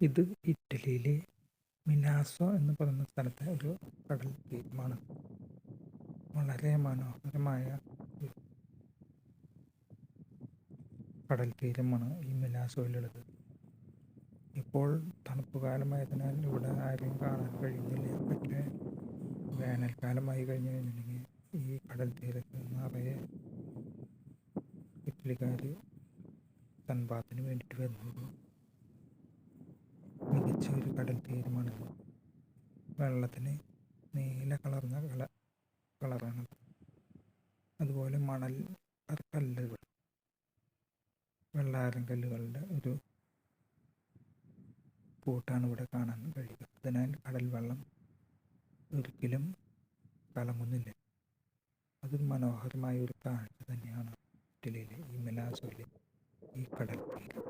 ഇത് ഇറ്റലിയിലെ മിനാസോ എന്ന് പറയുന്ന സ്ഥലത്തെ ഒരു കടൽ തീരമാണ്. വളരെ മനോഹരമായ കടൽ തീരമാണ് ഈ മിനാസോയിലുള്ളത്. ഇപ്പോൾ തണുപ്പ് കാലമായതിനാൽ ഇവിടെ ആരെയും കാണാൻ കഴിയുന്നില്ല. പക്ഷേ വേനൽക്കാലമായി കഴിഞ്ഞു കഴിഞ്ഞിട്ടുണ്ടെങ്കിൽ ഈ കടൽ തീരത്ത് നിറയെ ഇറ്റലിക്കാർ സൺബാത്തിന് വേണ്ടിയിട്ട് വരുന്നത് ഒരു കടൽ തീരമാണിത് വെള്ളത്തിന് നീല കളർന്ന കള കളറാണ്. അതുപോലെ മണൽ കല്ലുകൾ. വെള്ളാരം കല്ലുകളുടെ ഒരു കൂട്ടാണ് ഇവിടെ കാണാൻ കഴിയുക. അതിനാൽ കടൽ വെള്ളം ഒരിക്കലും കലങ്ങുന്നില്ല. അത് മനോഹരമായ ഒരു കാഴ്ച തന്നെയാണ്. ഇറ്റലിയിലെ ഈ മിലാസോയിലെ ഈ കടൽ തീരം